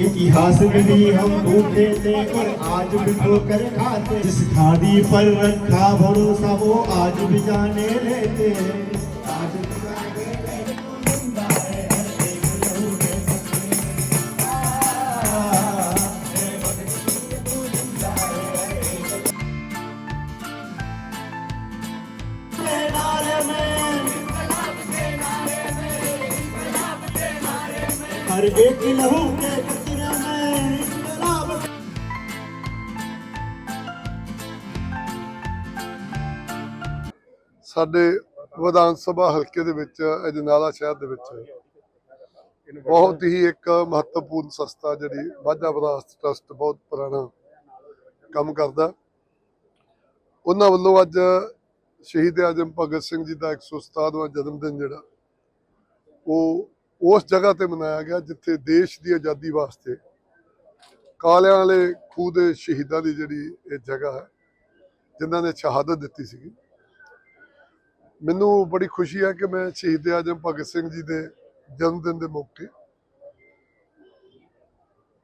इतिहास में भी हम भूखे थे और आज भी ठोकर खाते जिस खादी पर रखा भरोसा, वो आज भी जाने लेते आज ਸਾਡੇ ਵਿਧਾਨ ਸਭਾ ਹਲਕੇ ਦੇ ਵਿੱਚ, ਅਜਨਾਲਾ ਸ਼ਹਿਰ ਦੇ ਵਿੱਚ ਬਹੁਤ ਹੀ ਇੱਕ ਮਹੱਤਵਪੂਰਨ ਸੰਸਥਾ ਜਿਹੜੀ ਵਾਜਾ ਵਿਰਾਸਤ ਟਰਸਟ ਬਹੁਤ ਪੁਰਾਣਾ ਕੰਮ ਕਰਦਾ। ਉਹਨਾਂ ਵੱਲੋਂ ਅੱਜ ਸ਼ਹੀਦ ਆਜਮ ਭਗਤ ਸਿੰਘ ਜੀ ਦਾ 107ਵਾਂ ਜਨਮ ਦਿਨ ਜਿਹੜਾ, ਉਹ ਉਸ ਜਗ੍ਹਾ ਤੇ ਮਨਾਇਆ ਗਿਆ ਜਿੱਥੇ ਦੇਸ਼ ਦੀ ਆਜ਼ਾਦੀ ਵਾਸਤੇ ਕਾਲਿਆਂ ਵਾਲੇ ਖੂਹ ਦੇ ਸ਼ਹੀਦਾਂ ਦੀ ਜਿਹੜੀ ਇਹ ਜਗ੍ਹਾ ਹੈ, ਜਿਨ੍ਹਾਂ ਨੇ ਸ਼ਹਾਦਤ ਦਿੱਤੀ ਸੀਗੀ। ਮੈਨੂੰ ਬੜੀ ਖੁਸ਼ੀ ਹੈ ਕਿ ਮੈਂ ਸ਼ਹੀਦ ਆਜਮ ਭਗਤ ਸਿੰਘ ਜੀ ਦੇ ਜਨਮ ਦਿਨ ਦੇ ਮੌਕੇ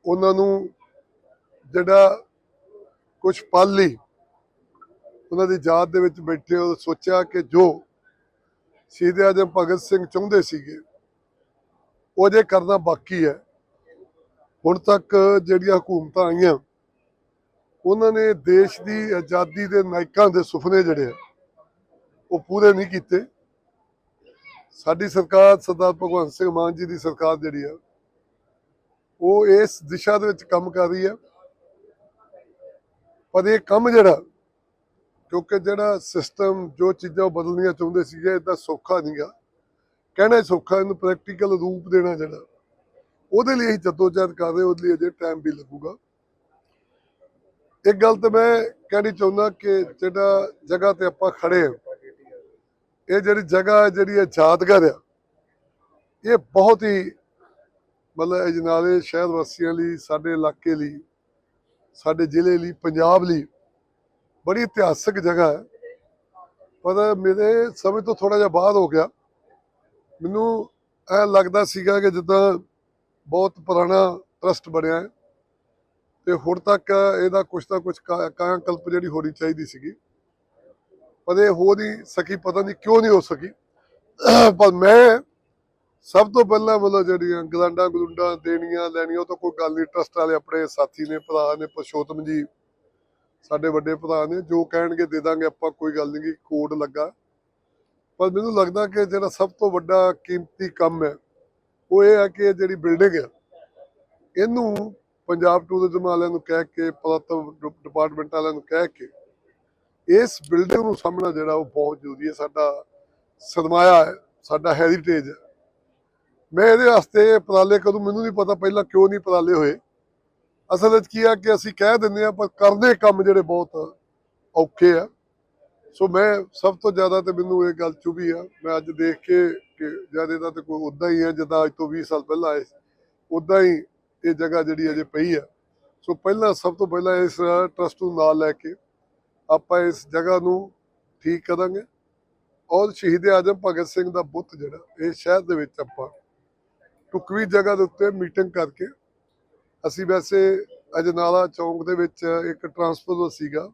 ਉਹਨਾਂ ਨੂੰ ਜਿਹੜਾ ਕੁਝ ਪਲ ਲਈ ਉਹਨਾਂ ਦੀ ਯਾਦ ਦੇ ਵਿੱਚ ਬੈਠੇ ਉਹ ਸੋਚਿਆ ਕਿ ਜੋ ਸ਼ਹੀਦ ਆਜਮ ਭਗਤ ਸਿੰਘ ਚਾਹੁੰਦੇ ਸੀਗੇ ਉਹ ਜੇ ਕਰਨਾ ਬਾਕੀ ਹੈ। ਹੁਣ ਤੱਕ ਜਿਹੜੀਆਂ ਹਕੂਮਤਾਂ ਆਈਆਂ, ਉਹਨਾਂ ਨੇ ਦੇਸ਼ ਦੀ ਆਜ਼ਾਦੀ ਦੇ ਨਾਇਕਾਂ ਦੇ ਸੁਪਨੇ ਜਿਹੜੇ ਉਹ ਪੂਰੇ ਨਹੀਂ ਕੀਤੇ। ਸਾਡੀ ਸਰਕਾਰ ਸਰਦਾਰ ਭਗਵੰਤ ਸਿੰਘ ਮਾਨ ਜੀ ਦੀ ਸਰਕਾਰ ਜਿਹੜੀ ਆ, ਉਹ ਇਸ ਦਿਸ਼ਾ ਦੇ ਵਿੱਚ ਕੰਮ ਕਰ ਰਹੀ ਹੈ ਪਰ ਇਹ ਕੰਮ ਜਿਹੜਾ, ਕਿਉਂਕਿ ਜਿਹੜਾ ਸਿਸਟਮ ਜੋ ਚੀਜ਼ਾਂ ਉਹ ਬਦਲਣੀਆਂ ਚਾਹੁੰਦੇ ਸੀਗੇ ਇਦਾਂ ਸੌਖਾ ਨਹੀਂਗਾ ਕਹਿਣਾ ਸੌਖਾ ਇਹਨੂੰ ਪ੍ਰੈਕਟੀਕਲ ਰੂਪ ਦੇਣਾ ਜਿਹੜਾ। ਉਹਦੇ ਲਈ ਅਸੀਂ ਜਦੋਜਹਿਦ ਕਰ ਰਹੇ ਉਹਦੇ ਲਈ ਅਜੇ ਟਾਈਮ ਵੀ ਲੱਗੂਗਾ। ਇੱਕ ਗੱਲ ਤਾਂ ਮੈਂ ਕਹਿਣੀ ਚਾਹੁੰਦਾ ਕਿ ਜਿਹੜਾ ਜਗ੍ਹਾ ਤੇ ਆਪਾਂ ਖੜੇ ਹਾਂ, ਇਹ ਜਿਹੜੀ ਜਗ੍ਹਾ ਜਿਹੜੀ ਇਹ ਯਾਦਗਾਰ ਆ, ਇਹ ਬਹੁਤ ਹੀ ਮਤਲਬ ਅਜਨਾਲੇ ਸ਼ਹਿਰ ਵਾਸੀਆਂ ਲਈ, ਸਾਡੇ ਇਲਾਕੇ ਲਈ, ਸਾਡੇ ਜ਼ਿਲ੍ਹੇ ਲਈ, ਪੰਜਾਬ ਲਈ ਬੜੀ ਇਤਿਹਾਸਕ ਜਗ੍ਹਾ ਹੈ। ਪਰ ਮੇਰੇ ਸਮੇਂ ਤੋਂ ਥੋੜਾ ਜਿਹਾ ਬਾਅਦ ਹੋ ਗਿਆ। ਮੈਨੂੰ ਐ ਲੱਗਦਾ ਸੀਗਾ ਕਿ ਜਿੱਦਾਂ ਬਹੁਤ ਪੁਰਾਣਾ ਟਰਸਟ ਬਣਿਆ ਹੈ ਤੇ ਹੁਣ ਤੱਕ ਇਹਦਾ ਕੁਛ ਨਾ ਕੁਛ ਕਾ- ਜਿਹੜੀ ਹੋਣੀ ਚਾਹੀਦੀ ਸੀਗੀ। ਪਰ ਇਹ ਹੋ ਨਹੀਂ ਸਕੀ, ਪਤਾ ਨਹੀਂ ਕਿਉਂ ਨਹੀਂ ਹੋ ਸਕੀ। ਪਰ ਮੈਂ ਸਭ ਤੋਂ ਪਹਿਲਾਂ ਮਤਲਬ ਜਿਹੜੀਆਂ ਗਲਾਂਡਾਂ ਗਲੁੰਡਾਂ ਦੇਣੀਆਂ, ਲੈਣੀਆਂ, ਉਹ ਤਾਂ ਕੋਈ ਗੱਲ ਨਹੀਂ। ਟਰਸਟ ਵਾਲੇ ਆਪਣੇ ਸਾਥੀ ਨੇ, ਭਰਾ ਨੇ, ਪਰਸ਼ੋਤਮ ਜੀ, ਸਾਡੇ ਵੱਡੇ ਭਰਾ ਨੇ, ਜੋ ਕਹਿਣਗੇ ਦੇ ਦਾਂਗੇ, ਆਪਾਂ ਕੋਈ ਗੱਲ ਨਹੀਂ ਕੋਡ ਲੱਗਾ। ਪਰ ਮੈਨੂੰ ਲੱਗਦਾ ਕਿ ਜਿਹੜਾ ਸਭ ਤੋਂ ਵੱਡਾ ਕੀਮਤੀ ਕੰਮ ਹੈ, ਉਹ ਇਹ ਹੈ ਕਿ ਇਹ ਜਿਹੜੀ ਬਿਲਡਿੰਗ ਹੈ, ਇਹਨੂੰ ਪੰਜਾਬ ਟੂਰਿਜ਼ਮ ਵਾਲਿਆਂ ਨੂੰ ਕਹਿ ਕੇ, ਪੁਰਾਤਨ ਡਿਪਾਰਟਮੈਂਟ ਵਾਲਿਆਂ ਨੂੰ ਕਹਿ ਕੇ, ਇਸ ਬਿਲਡਿੰਗ ਨੂੰ ਸਾਹਮਣਾ ਜਿਹੜਾ ਉਹ ਬਹੁਤ ਜ਼ਰੂਰੀ ਹੈ, ਸਾਡਾ ਸਰਮਾਇਆ ਹੈ, ਸਾਡਾ ਹੈਰੀਟੇਜ ਹੈ। ਮੈਂ ਇਹਦੇ ਵਾਸਤੇ ਉਪਰਾਲੇ ਕਦੋਂ ਮੈਨੂੰ ਨਹੀਂ ਪਤਾ, ਪਹਿਲਾਂ ਕਿਉਂ ਨਹੀਂ ਉਪਰਾਲੇ ਹੋਏ। ਅਸਲ ਵਿੱਚ ਕੀ ਆ ਕਿ ਅਸੀਂ ਕਹਿ ਦਿੰਦੇ ਆ ਪਰ ਕਰਦੇ ਕੰਮ ਜਿਹੜੇ ਬਹੁਤ ਔਖੇ ਆ। ਸੋ ਮੈਂ ਸਭ ਤੋਂ ਜ਼ਿਆਦਾ ਤੇ ਮੈਨੂੰ ਇਹ ਗੱਲ ਚੁਭੀ ਆ, ਮੈਂ ਅੱਜ ਦੇਖ ਕੇ ਕਿ ਜਦ ਇਹਦਾ ਤੇ ਕੋਈ ਉਦਾਂ ਹੀ ਹੈ ਜਿੱਦਾਂ ਅੱਜ ਤੋਂ 20 ਸਾਲ ਪਹਿਲਾਂ ਆਏ ਉਦਾਂ ਹੀ ਇਹ ਜਗ੍ਹਾ ਜਿਹੜੀ ਅਜੇ ਪਈ ਆ। ਸੋ ਪਹਿਲਾਂ ਸਭ ਤੋਂ ਪਹਿਲਾਂ ਇਸ ਟਰਸਟ ਨੂੰ ਨਾਲ ਲੈ ਕੇ ਆਪਾਂ ਇਸ ਜਗ੍ਹਾ ਨੂੰ ਠੀਕ ਕਰਾਂਗੇ। ਔਰ ਸ਼ਹੀਦ ਆਜਮ ਭਗਤ ਸਿੰਘ ਦਾ ਬੁੱਤ ਜਿਹੜਾ, ਇਹ ਸ਼ਹਿਰ ਦੇ ਵਿੱਚ ਆਪਾਂ ਟੁਕਵੀ ਜਗ੍ਹਾ ਦੇ ਉੱਤੇ ਮੀਟਿੰਗ ਕਰਕੇ ਅਸੀਂ ਵੈਸੇ ਅਜਨਾਲਾ ਚੌਂਕ ਦੇ ਵਿੱਚ ਇੱਕ ਟਰਾਂਸਫਰ ਸੀਗਾ।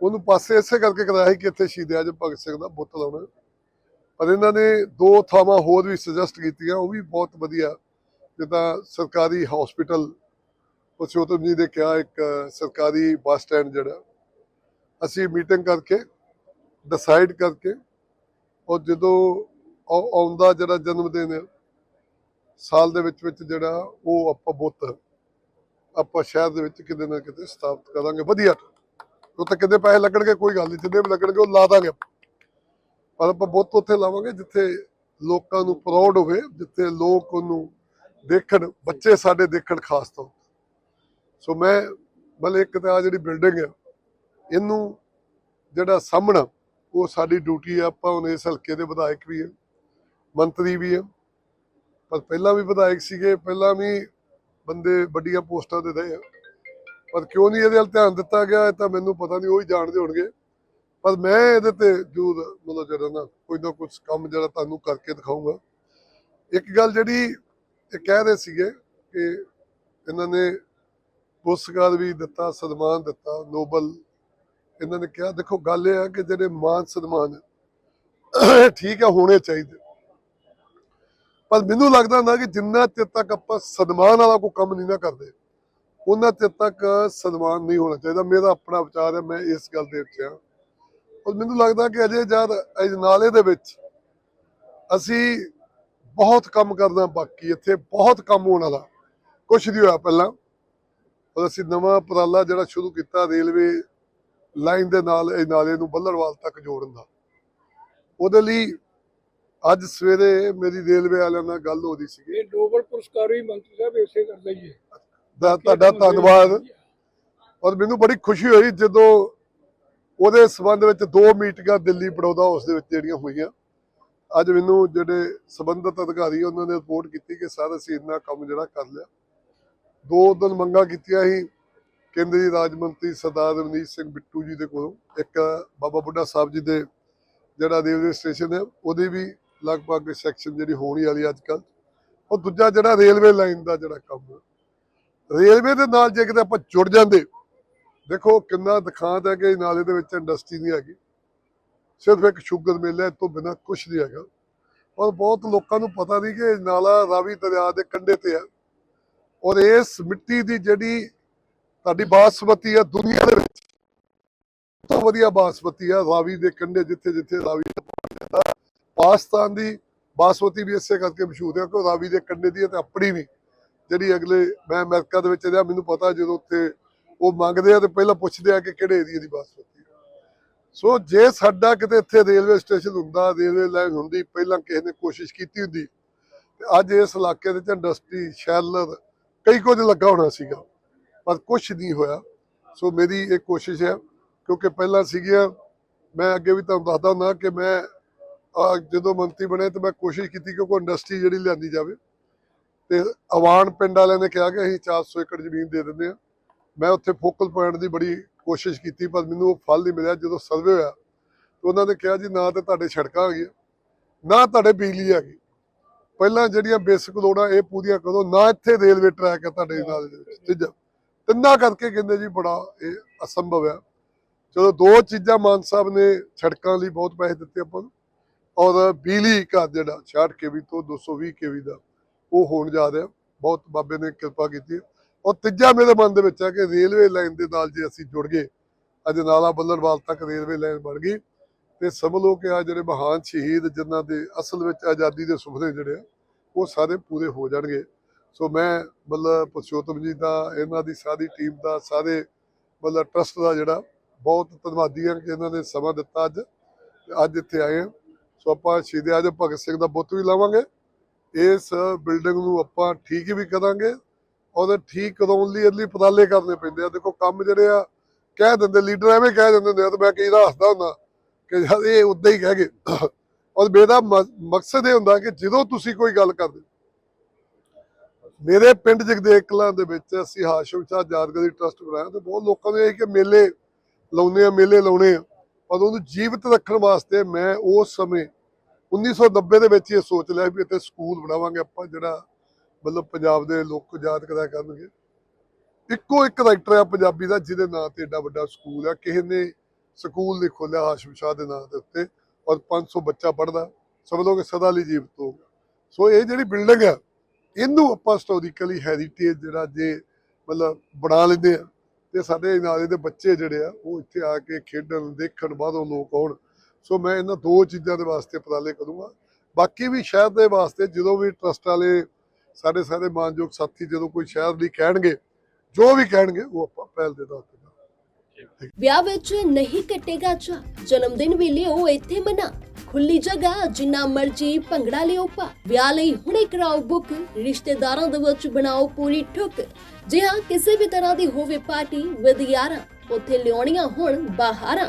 ਉਹਨੂੰ ਪਾਸੇ ਇਸੇ ਕਰਕੇ ਕਰਾਇਆ ਸੀ ਕਿ ਇੱਥੇ ਸ਼ਹੀਦ ਆਜਮ ਭਗਤ ਸਿੰਘ ਦਾ ਬੁੱਤ ਲਾਉਣਾ। ਪਰ ਇਹਨਾਂ ਨੇ ਦੋ ਥਾਵਾਂ ਹੋਰ ਵੀ ਸੁਜੈਸਟ ਕੀਤੀਆਂ, ਉਹ ਵੀ ਬਹੁਤ ਵਧੀਆ। ਜਿੱਦਾਂ ਸਰਕਾਰੀ ਹਸਪੀਟਲ ਪਰਸ਼ੋਤਮ ਜੀ ਨੇ ਕਿਹਾ ਇੱਕ ਸਰਕਾਰੀ ਬੱਸ ਸਟੈਂਡ ਜਿਹੜਾ। ਅਸੀਂ ਮੀਟਿੰਗ ਕਰਕੇ ਡਿਸਾਈਡ ਕਰਕੇ, ਔਰ ਜਦੋਂ ਆਉਂਦਾ ਜਿਹੜਾ ਜਨਮ ਦਿਨ ਹੈ ਸਾਲ ਦੇ ਵਿੱਚ ਵਿੱਚ ਜਿਹੜਾ ਉਹ ਆਪਾਂ ਬੁੱਤ ਆਪਾਂ ਸ਼ਹਿਰ ਦੇ ਵਿੱਚ ਕਿਤੇ ਨਾ ਕਿਤੇ ਸਥਾਪਿਤ ਕਰਾਂਗੇ। ਵਧੀਆ। ਉਹ ਕਿਤੇ ਪੈਸੇ ਲੱਗਣਗੇ, ਕੋਈ ਗੱਲ ਨਹੀਂ, ਜਿੰਨੇ ਵੀ ਲੱਗਣਗੇ ਉਹ ਲਾ ਦਾਂਗੇ ਪਰ ਆਪਾਂ ਬੁੱਤ ਉੱਥੇ ਲਾਵਾਂਗੇ ਜਿੱਥੇ ਲੋਕਾਂ ਨੂੰ ਪ੍ਰਾਊਡ ਹੋਵੇ, ਜਿੱਥੇ ਲੋਕ ਉਹਨੂੰ ਦੇਖਣ, ਬੱਚੇ ਸਾਡੇ ਦੇਖਣ ਖਾਸ ਤੌਰ ਸੋ ਮੈਂ, ਮਤਲਬ ਇੱਕ ਤਾਂ ਆ ਜਿਹੜੀ ਬਿਲਡਿੰਗ ਹੈ ਇਹਨੂੰ ਜਿਹੜਾ ਸਾਹਮਣਾ, ਉਹ ਸਾਡੀ ਡਿਊਟੀ ਹੈ ਆਪਾਂ ਹੁਣ ਇਸ ਹਲਕੇ ਦੇ ਵਿਧਾਇਕ ਵੀ ਹੈ ਮੰਤਰੀ ਵੀ ਹੈ ਪਰ ਪਹਿਲਾਂ ਵੀ ਵਿਧਾਇਕ ਸੀਗੇ, ਪਹਿਲਾਂ ਵੀ ਬੰਦੇ ਵੱਡੀਆਂ ਪੋਸਟਾਂ ਤੇ ਰਹੇ ਆ। ਪਰ ਕਿਉਂ ਨਹੀਂ ਇਹਦੇ ਵੱਲ ਧਿਆਨ ਦਿੱਤਾ ਗਿਆ, ਇਹ ਤਾਂ ਮੈਨੂੰ ਪਤਾ ਨਹੀਂ, ਉਹ ਹੀ ਜਾਣਦੇ ਹੋਣਗੇ। ਪਰ ਮੈਂ ਇਹਦੇ ਤੇ ਜੂਰ ਮਤਲਬ ਜਿਹੜਾ ਨਾ ਕੋਈ ਨਾ ਕੁਝ ਕੰਮ ਜਿਹੜਾ ਤੁਹਾਨੂੰ ਕਰਕੇ ਦਿਖਾਊਂਗਾ। ਇੱਕ ਗੱਲ ਜਿਹੜੀ ਇਹ ਕਹਿ ਰਹੇ ਸੀਗੇ ਕਿ ਇਹਨਾਂ ਨੇ ਪੁਰਸਕਾਰ ਵੀ ਦਿੱਤਾ, ਸਨਮਾਨ ਦਿੱਤਾ, ਨੋਬਲ ਇਹਨਾਂ ਨੇ ਕਿਹਾ। ਦੇਖੋ, ਗੱਲ ਇਹ ਆ ਕਿ ਜਿਹੜੇ ਮਾਨ ਸਨਮਾਨ ਠੀਕ ਹੈ ਹੋਣੇ ਚਾਹੀਦੇ। ਪਰ ਮੈਨੂੰ ਲੱਗਦਾ ਨਾ ਕਿ ਜਿੰਨਾ ਚਿਰ ਤੱਕ ਆਪਾਂ ਸਨਮਾਨ ਵਾਲਾ ਕੋਈ ਕੰਮ ਨਹੀਂ ਨਾ ਕਰਦੇ ਉਹਨਾਂ ਚਿਰ ਤੱਕ ਸਨਮਾਨ ਨਹੀਂ ਹੋਣਾ ਚਾਹੀਦਾ। ਮੇਰਾ ਆਪਣਾ ਵਿਚਾਰ ਹੈ, ਮੈਂ ਇਸ ਗੱਲ ਦੇ ਉੱਤੇ ਹਾਂ। ਔਰ ਮੈਨੂੰ ਲੱਗਦਾ ਕਿ ਅਜੇ ਜਦ ਅਜਨਾਲੇ ਦੇ ਵਿੱਚ ਅਸੀਂ ਬਹੁਤ ਕੰਮ ਕਰਨਾ ਬਾਕੀ, ਇੱਥੇ ਬਹੁਤ ਕੰਮ ਹੋਣ ਵਾਲਾ, ਕੁਛ ਨਹੀਂ ਹੋਇਆ ਪਹਿਲਾਂ। ਔਰ ਅਸੀਂ ਨਵਾਂ ਉਪਰਾਲਾ ਜਿਹੜਾ ਸ਼ੁਰੂ ਕੀਤਾ ਰੇਲਵੇ ਲਾਈਨ ਦੇ ਨਾਲ ਇਹ ਨਾਲੇ ਨੂੰ ਬੱਲਰਵਾਲ ਤੱਕ ਜੋੜਨ ਦਾ। ਉਹਦੇ ਲਈ ਅੱਜ ਸਵੇਰੇ ਮੇਰੀ ਰੇਲਵੇ ਵਾਲਿਆਂ ਨਾਲ ਗੱਲ ਹੋ ਰਹੀ ਸੀਗੀ। ਇਹ ਨੋਬਲ ਪੁਰਸਕਾਰ ਵੀ ਮੰਤਰੀ ਸਾਹਿਬ ਇਸੇ ਕਰਦਾ ਹੀ ਹੈ। ਦਾ ਤੁਹਾਡਾ ਧੰਨਵਾਦ। ਔਰ ਮੈਨੂੰ ਬੜੀ ਖੁਸ਼ੀ ਹੋਈ ਜਦੋਂ ਉਹਦੇ ਸਬੰਧ ਵਿੱਚ ਦੋ ਮੀਟਿੰਗਾਂ ਦਿੱਲੀ ਬੜੌਦਾ ਹਾਊਸ ਦੇ ਵਿੱਚ ਜਿਹੜੀਆਂ ਹੋਈਆਂ। ਅੱਜ ਮੈਨੂੰ ਜਿਹੜੇ ਸਬੰਧਤ ਅਧਿਕਾਰੀ ਉਹਨਾਂ ਨੇ ਰਿਪੋਰਟ ਕੀਤੀ ਕਿ ਸਰ ਅਸੀਂ ਇੰਨਾ ਕੰਮ ਜਿਹੜਾ ਕਰ ਲਿਆ। ਦੋ ਦਿਨ ਮੰਗਾਂ ਕੀਤੀਆਂ ਸੀ ਕੇਂਦਰੀ ਰਾਜ ਮੰਤਰੀ ਸਰਦਾਰ ਰਵਨੀਤ ਸਿੰਘ ਬਿੱਟੂ ਜੀ ਦੇ ਕੋਲੋਂ। ਇੱਕ ਬਾਬਾ ਬੁੱਢਾ ਸਾਹਿਬ ਜੀ ਦੇ ਜਿਹੜਾ ਰੇਲਵੇ ਸਟੇਸ਼ਨ ਹੈ ਉਹਦੀ ਵੀ ਲਗਭਗ ਸੈਕਸ਼ਨ ਜਿਹੜੀ ਹੋਣੀ ਵਾਲੀ ਅੱਜ ਕੱਲ ਉਹ ਦੂਜਾ ਜਿਹੜਾ ਰੇਲਵੇ ਲਾਈਨ ਦਾ ਜਿਹੜਾ ਕੰਮ ਹੈ ਰੇਲਵੇ ਦੇ ਨਾਲ ਜੇ ਕਿਤੇ ਆਪਾਂ ਜੁੜ ਜਾਂਦੇ, ਦੇਖੋ ਕਿੰਨਾ ਦਿਖਾਂਤ ਹੈ ਕਿ ਨਾਲੇ ਦੇ ਵਿੱਚ ਇੰਡਸਟਰੀ ਨਹੀਂ ਹੈਗੀ। ਸਿਰਫ ਇੱਕ ਸ਼ੂਗਰ ਮਿਲ ਹੈ, ਇਹ ਤੋਂ ਬਿਨਾ ਕੁਝ ਨਹੀਂ ਹੈਗਾ। ਔਰ ਬਹੁਤ ਲੋਕਾਂ ਨੂੰ ਪਤਾ ਨਹੀਂ ਕਿ ਨਾਲਾ ਰਾਵੀ ਦਰਿਆ ਦੇ ਕੰਢੇ ਤੇ ਹੈ। ਔਰ ਇਸ ਮਿੱਟੀ ਦੀ ਜਿਹੜੀ ਤੁਹਾਡੀ ਬਾਸਮਤੀ ਹੈ ਦੁਨੀਆ ਦੇ ਵਿੱਚ, ਸਭ ਤੋਂ ਵਧੀਆ ਬਾਸਮਤੀ ਹੈ ਰਾਵੀ ਦੇ ਕੰਢੇ ਜਿੱਥੇ ਜਿੱਥੇ ਰਾਵੀ ਦਾ ਪਾਣੀ ਜਾਂਦਾ। ਪਾਕਿਸਤਾਨ ਦੀ ਬਾਸਮਤੀ ਵੀ ਇਸੇ ਕਰਕੇ ਮਸ਼ਹੂਰ ਹੈ ਕਿ ਰਾਵੀ ਦੇ ਕੰਢੇ ਦੀ ਤੇ ਆਪਣੀ ਨਹੀਂ ਜਿਹੜੀ ਅਗਲੇ, ਮੈਂ ਅਮਰੀਕਾ ਦੇ ਵਿੱਚ ਰਿਹਾ, ਮੈਨੂੰ ਪਤਾ ਜਦੋਂ ਉੱਥੇ ਉਹ ਮੰਗਦੇ ਆ ਤੇ ਪਹਿਲਾਂ ਪੁੱਛਦੇ ਆ ਕਿ ਕਿਹੜੇ ਏਰੀਆ ਦੀ ਬਾਸਮਤੀ ਸੋ ਜੇ ਸਾਡਾ ਕਿਤੇ ਇੱਥੇ ਰੇਲਵੇ ਸਟੇਸ਼ਨ ਹੁੰਦਾ, ਰੇਲਵੇ ਲਾਈਨ ਹੁੰਦੀ, ਪਹਿਲਾਂ ਕਿਸੇ ਨੇ ਕੋਸ਼ਿਸ਼ ਕੀਤੀ ਹੁੰਦੀ, ਤੇ ਅੱਜ ਇਸ ਇਲਾਕੇ ਦੇ ਵਿੱਚ ਇੰਡਸਟਰੀ, ਸ਼ੈਲਰ, ਕਈ ਕੁਝ ਲੱਗਾ ਹੋਣਾ ਸੀਗਾ, ਪਰ ਕੁਝ ਨਹੀਂ ਹੋਇਆ। ਸੋ ਮੇਰੀ ਇਹ ਕੋਸ਼ਿਸ਼ ਹੈ, ਕਿਉਂਕਿ ਪਹਿਲਾਂ ਸੀਗੀਆਂ, ਮੈਂ ਅੱਗੇ ਵੀ ਤੁਹਾਨੂੰ ਦੱਸਦਾ ਹੁੰਦਾ ਕਿ ਮੈਂ ਜਦੋਂ ਮੰਤਰੀ ਬਣੇ ਤੇ ਮੈਂ ਕੋਸ਼ਿਸ਼ ਕੀਤੀ ਕਿ ਕੋਈ ਇੰਡਸਟਰੀ ਜਿਹੜੀ ਲਿਆਂਦੀ ਜਾਵੇ। ਤੇ ਅਵਾਨ ਪਿੰਡ ਵਾਲਿਆਂ ਨੇ ਕਿਹਾ ਕਿ ਅਸੀਂ 400 ਏਕੜ ਜ਼ਮੀਨ ਦੇ ਦਿੰਦੇ ਆ ਮੈਂ ਉੱਥੇ ਫੋਕਲ ਪੁਆਇੰਟ ਦੀ ਬੜੀ ਕੋਸ਼ਿਸ਼ ਕੀਤੀ, ਪਰ ਮੈਨੂੰ ਉਹ ਫਲ ਨਹੀਂ ਮਿਲਿਆ। ਜਦੋਂ ਸਰਵੇ ਹੋਇਆ, ਤੇ ਉਹਨਾਂ ਨੇ ਕਿਹਾ ਜੀ, ਨਾ ਤੇ ਤੁਹਾਡੇ ਸੜਕਾਂ ਹੈਗੀਆਂ ਨਾ ਤੁਹਾਡੇ ਬਿਜਲੀ ਹੈਗੀ ਪਹਿਲਾਂ ਜਿਹੜੀਆਂ ਬੇਸਿਕ ਲੋੜਾਂ, ਇਹ ਪੂਰੀਆਂ ਕਰੋ, ਨਾ ਇੱਥੇ ਰੇਲਵੇ ਟਰੈਕ ਹੈ ਤੁਹਾਡੇ ਨਾਲ ਦੇ ਕਰਕੇ ਕਹਿੰਦੇ ਜੀ, ਬੜਾ ਇਹ ਅਸੰਭਵ ਹੈ ਚਲੋ, ਦੋ ਚੀਜ਼ਾਂ ਮਾਨ ਸਾਹਿਬ ਨੇ ਸੜਕਾਂ ਲਈ ਬਹੁਤ ਪੈਸੇ ਦਿੱਤੇ ਆਪਾਂ ਨੂੰ, ਔਰ ਬਿਜਲੀ ਘਰ ਜਿਹੜਾ 66 ਕੇਵੀ ਤੋਂ 220 ਕੇਵੀ ਦਾ। ਉਹ ਹੋਣ ਜਾ ਰਿਹਾ। ਬਹੁਤ ਬਾਬੇ ਨੇ ਕਿਰਪਾ ਕੀਤੀ। ਔਰ ਤੀਜਾ ਮੇਰੇ ਮਨ ਦੇ ਵਿੱਚ ਹੈ ਕਿ ਰੇਲਵੇ ਲਾਈਨ ਦੇ ਨਾਲ ਜੇ ਅਸੀਂ ਜੁੜ ਗਏ, ਅੱਜ ਨਾਲਾ ਬੱਲਰਵਾਲ ਤੱਕ ਰੇਲਵੇ ਲਾਈਨ ਬਣ ਗਈ। ਤੇ ਸਮਝ ਲਓ ਕਿ ਆ ਜਿਹੜੇ ਮਹਾਨ ਸ਼ਹੀਦ ਜਿਨ੍ਹਾਂ ਦੇ ਅਸਲ ਵਿੱਚ ਆਜ਼ਾਦੀ ਦੇ ਸੁਪਨੇ ਜਿਹੜੇ ਆ, ਉਹ ਸਾਰੇ ਪੂਰੇ ਹੋ ਜਾਣਗੇ। ਸੋ ਮੈਂ ਮਤਲਬ ਪੁਰਸ਼ੋਤਮ ਜੀ ਦਾ, ਇਹਨਾਂ ਦੀ ਸਾਰੀ ਟੀਮ ਦਾ, ਸਾਰੇ ਮਤਲਬ ਟਰਸਟ ਦਾ ਜਿਹੜਾ, ਬਹੁਤ ਧੰਨਵਾਦੀ ਹਾਂ ਕਿ ਇਹਨਾਂ ਨੇ ਸਮਾਂ ਦਿੱਤਾ ਅੱਜ ਅੱਜ ਇੱਥੇ ਆਏ ਹਾਂ ਸੋ ਆਪਾਂ ਸ਼ਹੀਦ ਆਜਮ ਭਗਤ ਸਿੰਘ ਦਾ ਬੁੱਤ ਵੀ ਲਾਵਾਂਗੇ। ਇਸ ਬਿਲਡਿੰਗ ਨੂੰ ਆਪਾਂ ਠੀਕ ਵੀ ਕਰਾਂਗੇ ਔਰ ਠੀਕ ਕਰਾਉਣ ਲਈ ਇਹਦੇ ਲਈ ਕਰਨੇ ਪੈਂਦੇ ਆ। ਦੇਖੋ ਕੰਮ ਜਿਹੜੇ ਆ, ਕਹਿ ਦਿੰਦੇ ਲੀਡਰ ਐਵੇਂ ਕਹਿ ਦਿੰਦੇ ਨੇ ਤੇ ਮੈਂ ਕਈ ਦਾ ਹੱਸਦਾ ਹੁੰਦਾ ਕਿ ਯਾਰ ਇਹ ਉਦਾਂ ਹੀ ਕਹਿ ਗਏ। ਔਰ ਮੇਰਾ ਮਕਸਦ ਇਹ ਹੁੰਦਾ ਕਿ ਜਦੋਂ ਤੁਸੀਂ ਕੋਈ ਗੱਲ ਕਰਦੇ, ਮੇਰੇ ਪਿੰਡ ਜਗਦੇਵ ਕਲਾਂ ਦੇ ਵਿੱਚ ਅਸੀਂ ਹਾਸ਼ਮ ਸ਼ਾਹ ਯਾਦਗਾਰੀ ਟਰਸਟ ਬਣਾਇਆ ਤੇ ਬਹੁਤ ਲੋਕਾਂ ਨੇ ਇਹ ਕਿ ਮੇਲੇ ਲਾਉਨੇ ਆ, ਮੇਲੇ ਲਾਉਣੇ ਆ। ਪਰ ਉਹਨੂੰ ਜੀਵਤ ਰੱਖਣ ਵਾਸਤੇ ਮੈਂ ਉਸ ਸਮੇਂ 1990 ਦੇ ਵਿੱਚ ਇਹ ਸੋਚ ਲਿਆ ਵੀ ਇੱਥੇ ਸਕੂਲ ਬਣਾਵਾਂਗੇ ਆਪਾਂ ਜਿਹੜਾ ਮਤਲਬ ਪੰਜਾਬ ਦੇ ਲੋਕ ਯਾਦ ਕਰਿਆ ਕਰਨਗੇ। ਇੱਕੋ ਇੱਕ ਰਾਈਟਰ ਆ ਪੰਜਾਬੀ ਦਾ, ਜਿਹਦੇ ਨਾਂ ਤੇ ਏਡਾ ਵੱਡਾ ਸਕੂਲ ਆ। ਕਿਸੇ ਨੇ ਸਕੂਲ ਨਹੀਂ ਖੋਲਿਆ ਹਾਸ਼ਮ ਸ਼ਾਹ ਦੇ ਨਾਂ ਦੇ ਉੱਤੇ ਔਰ 500 ਬੱਚਾ ਪੜਦਾ ਸਮਝ ਕਿ ਸਦਾ ਲਈ ਜੀਵਤ ਹੋਊਗਾ ਸੋ ਇਹ ਜਿਹੜੀ ਬਿਲਡਿੰਗ ਆ, ਇਹਨੂੰ ਆਪਾਂ ਹਿਸਟੋਰੀਕਲੀ ਹੈਰੀਟੇਜ ਜਿਹੜਾ ਜੇ ਮਤਲਬ ਬਣਾ ਲੈਂਦੇ ਆ। ਤੇ ਸਾਡੇ ਨਾਲੇ ਦੇ ਬੱਚੇ ਜਿਹੜੇ ਆ, ਉਹ ਇੱਥੇ ਆ ਕੇ ਖੇਡਣ, ਦੇਖਣ, ਬਾਹਰੋਂ ਲੋਕ ਆਉਣ। ਸੋ ਮੈਂ ਇਹਨਾਂ ਦੋ ਚੀਜ਼ਾਂ ਦੇ ਵਾਸਤੇ ਉਪਰਾਲੇ ਕਰੂੰਗਾ। ਬਾਕੀ ਵੀ ਸ਼ਹਿਰ ਦੇ ਵਾਸਤੇ ਜਦੋਂ ਵੀ ਟਰਸਟ ਵਾਲੇ ਸਾਡੇ ਸਾਰੇ ਮਾਨਯੋਗ ਸਾਥੀ ਜਦੋਂ ਕੋਈ ਸ਼ਹਿਰ ਲਈ ਕਹਿਣਗੇ, ਜੋ ਵੀ ਕਹਿਣਗੇ, ਉਹ ਆਪਾਂ ਪਹਿਲ ਦੇ ਤੌਰ ਵਿਆਹ ਵਿੱਚ ਨਹੀਂ ਕੱਟੇਗਾ ਚਾ ਜਨਮ ਦਿਨ ਵੀ ਲਿਓ ਇੱਥੇ ਮਨਾ। ਖੁੱਲੀ ਜਗ੍ਹਾ, ਜਿੰਨਾ ਮਰਜ਼ੀ ਭੰਗੜਾ ਲਿਓ ਪਾ। ਵਿਆਹ ਲਈ ਹੁਣੇ ਕਰਾਓ ਬੁੱਕ ਰਿਸ਼ਤੇਦਾਰਾਂ ਦੇ ਵਿੱਚ ਬਣਾਓ ਪੂਰੀ ਠੁੱਕ। ਜੇ ਹਾਂ ਕਿਸੇ ਵੀ ਤਰ੍ਹਾਂ ਦੀ ਹੋਵੇ ਪਾਰਟੀ ਵਿਦ ਯਾਰਾਂ ਉੱਥੇ ਲਿਆਉਣੀਆਂ ਹੁਣ ਬਾਹਰਾਂ।